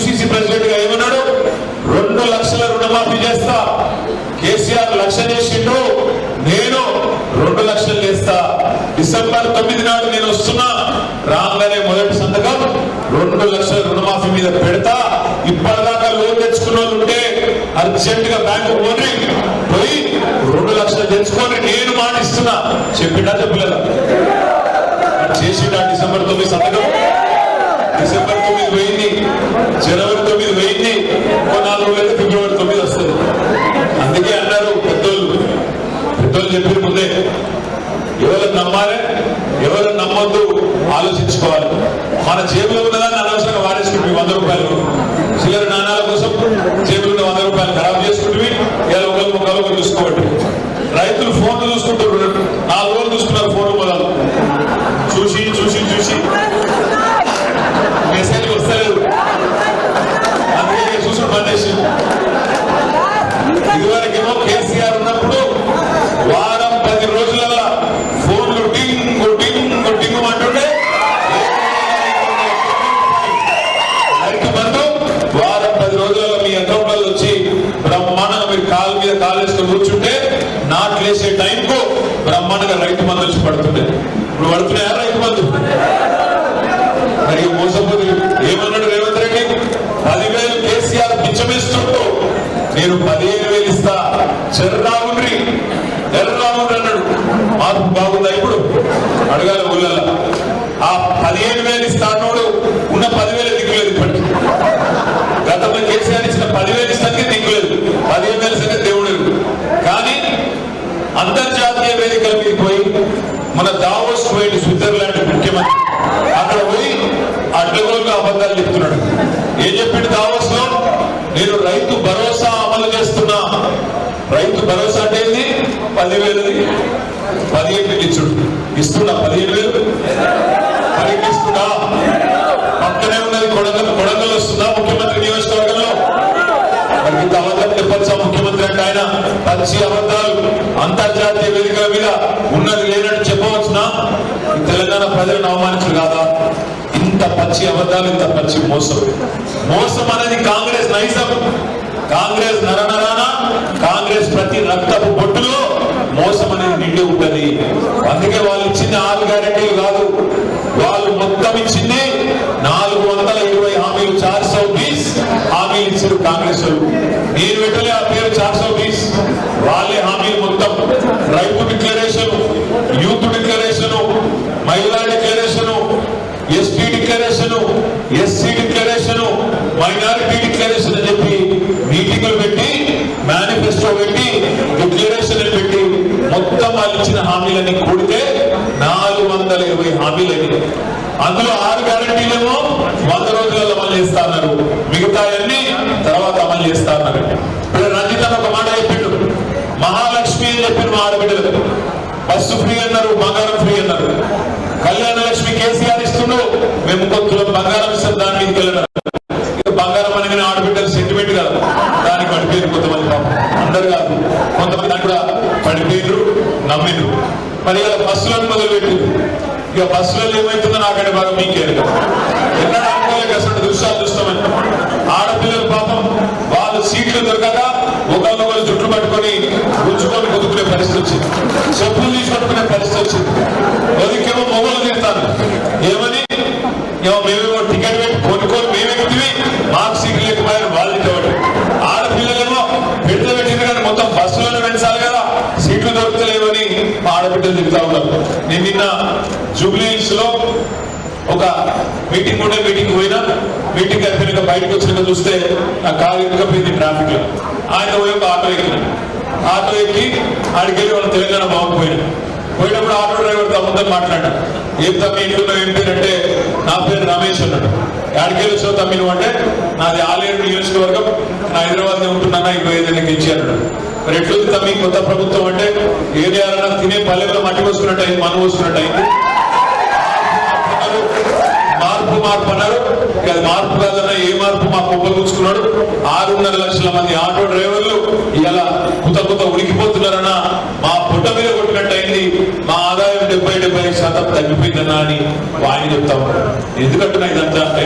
PCC ప్రెసిడెంట్గా ఏమన్నాడు? రెండు లక్షల రుణమాఫీ చేస్తా. కేసీఆర్ లక్ష చేసిండు. నేను రెండు లక్షలు చేస్తా. డిసెంబర్ తొమ్మిది నాడు నేను వస్తున్నా. రాగానే మొదటి సంతకం. రెండు లక్షల రుణమాఫీ మీద పెడతా. ఇప్పటిదాకా లోన్ తెచ్చుకున్న వాళ్ళు ఉంటే అర్జెంట్గా బ్యాంకు పోని పోయి రెండు లక్షలు తెచ్చుకొని నేను మాటిస్తున్నా. చెప్పినా చెప్పలేదా? చేసిండా డిసెంబర్ తొమ్మిది సంతకం? డిసెంబర్ తొమ్మిది పోయింది జనవరి తొమ్మిది పోయింది ఇంకో నాలుగు రోజులైతే ఫిబ్రవరి తొమ్మిది వస్తుంది. అందుకే అన్నారు పెద్దోళ్ళు. పెద్దోళ్ళు చెప్పిన ముందే ఎవరు నమ్మాలి ఎవరు నమ్మొద్దు ఆలోచించుకోవాలి. మన జేబులో ఉన్నదాన్ని అనవసరంగా వాడేసుకుంటే వంద రూపాయలు. చిల్లర నాణాల కోసం జేబులో ఉన్న వంద రూపాయలు ఖరాబ్ చేసుకుంటే ఇలా ఒకరు ఒకరు చూసుకోబట్టి రైతులు ఫోన్లు చూసుకుంటారు నాలుగు రోజులు నాట్లు వేసే టైంకు బ్రహ్మాండంగా రైతు మందు వచ్చి పడుతుంది. ఇప్పుడు పడుతున్నాయా రైతు మందు? మరి మోసపోతే ఏమన్నాడు రేవంత్ రెడ్డి? పదివేలు కేసీఆర్ పిచ్చమిస్తుంటూ నేను పదిహేను వేలు ఇస్తా. చెర్రావుండ్రి ఎర్రావుండ్రి అన్నాడు. మార్పు బాగుందా ఇప్పుడు? అడగాలి ఊళ్ళల్లో ఆ పదిహేను వేలు ఇస్తా అన్నోడు ఉన్న పదివేలు దిక్కులేదు ఇప్పటికి గతంలో కేసీఆర్ ఇచ్చిన పదివేలు ఇస్తానికి దిక్కులేదు పదిహేను వేల సంగతి దేవుడు ఎరుగు. కానీ అంతర్జాతీయ వేదికల మీద పోయి మన పోయింది స్విట్జర్లాండ్ ముఖ్యమంత్రి. అక్కడ పోయి అడ్డగోలుగా అబద్ధాలు చెప్తున్నాడు. ఏం చెప్పిండు దావోస్లో నేను రైతు భరోసా అమలు చేస్తున్నా. రైతు భరోసా అంటే ఏంది? పదివేలది. పదిహేను వేలు ఇచ్చుడు. ఇస్తున్నా పదిహేను వేలు? మరి ఇస్తున్నా పక్కనే ఉన్నది కొడంగల్ కొడంగల్ వస్తుందా ముఖ్యమంత్రి నియోజకవర్గంలో? మరి ఇంత అబద్ధం చెప్పచ్చా ముఖ్యమంత్రి అంటే ఆయన? పచ్చి అబద్ధాలు. అంతర్జాతీయ వేదికల మీద ఉన్నది లేనట్టు చెప్పవచ్చు? తెలంగాణ ప్రజలను అవమానించరు కాదా? ఇంత పచ్చి అబద్ధాలు ఇంత పచ్చి మోసం. మోసం అనేది కాంగ్రెస్ నైజం. కాంగ్రెస్ నరనరాన కాంగ్రెస్ ప్రతి రక్తపు బొట్టులో మోసం అనేది నిండి ఉంటది. అందుకే వాళ్ళు ఇచ్చింది ఆరు గ్యారెంటీలు కాదు. వాళ్ళు మొత్తం ఇచ్చింది నాలుగు వందల ఇరవై హామీలు చార్ సౌ బీస్ హామీలు ఇచ్చారు కాంగ్రెస్ నేను పెట్టలే ఆ పేరు చార్ సౌ బీస్. వాళ్ళే హామీలు మొత్తం. రైతు డిక్లరేషన్ యూత్ మహిళా declaration ST declaration SC declaration minority declaration అని చెప్పి మీటింగులు పెట్టి మేనిఫెస్టో పెట్టి డిక్లరేషన్ పెట్టి మొత్తం వాళ్ళు ఇచ్చిన హామీలని కూడితే నాలుగు వందల ఇరవై హామీలని అందులో ఆరు గ్యారంటీలేమో వంద రోజులలో అమలు చేస్తా అన్నారు. మిగతా అన్ని తర్వాత అమలు చేస్తా అన్నారు. ఇప్పుడు రంజిత్ ఒక మాట చెప్పిండు. మహాలక్ష్మి అని చెప్పిన మా ఆడబిడ్డలు. బస్సు ఫ్రీ అన్నారు బంగారం ఫ్రీ కేసీఆర్ ఇస్తుండో మేము ఇంకో బంగారం ఇస్తాం దాని మీదకి వెళ్ళడం. ఇక బంగారం అనేది ఆడబిడ్డలు సెంటిమెంట్ కాదు. దానికి పడిపోయారు కొంతమంది పాపం. అందరు కాదు. కొంతమంది కూడా పడిపోయినరు నమ్మినరు మరి ఇలా బస్సులను మొదలుపెట్టి ఇక బస్సులలో ఏమవుతుందో నాకంటే బాగా మీకే ఎన్నడూ అనుకోలేక అసలు దృశ్యాలు చూస్తామని. ఆడపిల్లలు పాపం వాళ్ళు సీట్లు దొరకక ఒకరినొకరు జుట్లు పట్టుకొని ఉంచుకొని బతుకునే పరిస్థితి వచ్చింది. చెప్పులు తీసి పట్టుకునే పరిస్థితి వచ్చింది. మా చెప్తా ఉన్నారు. నేను నిన్న జూబ్లీ లో ఒక మీటింగ్ ఉండే మీటింగ్ పోయినా మీటింగ్ అయిపోయినాక బయటకు వచ్చినాక చూస్తే నా కారు ఎక్కకపోయింది ట్రాఫిక్లో. ఆయన పోయి ఒక ఆటో ఎక్కిన. ఆటో ఎక్కి ఆడికి వెళ్ళి వాళ్ళ తెలంగాణ బాబు పోయినా. పోయినప్పుడు ఆటో డ్రైవర్తో ముందు మాట్లాడా ఏం తమ్మి ఇంట్లో ఏం పేరు అంటే నా పేరు రమేష్ అన్నాడు. ఆడికి వెళ్ళి వచ్చావు తమ్మి అంటే నాది ఆలేరు నియోజకవర్గం నా హైదరాబాద్ ఉంటున్నానా ఇరవై ఐదు ఎన్నిక ఇచ్చి అన్నాడు. మరి తమ్మి? కొత్త ప్రభుత్వం అంటే ఏం తినే పల్లెల్లో మట్టి వస్తున్నట్టు అయింది మనం వస్తున్నట్టు అయింది. మార్పు మార్పు అన్నారు. అది మార్పు కాదన్న ఏ మార్పు? మా కుప్పలు ఆరున్నర లక్షల మంది ఆటో డ్రైవర్లు ఇలా కుత కుత ఉడికిపోతున్నారన్న మా పుట్ట మీద కొట్టినట్టు అయింది. మా ఆదాయం డెబ్బై డెబ్బై శాతం తగ్గిపోయిందన్నా అని వాయిని చెప్తా ఉన్నాడు ఎందుకంటున్నా ఇదంతా అంటే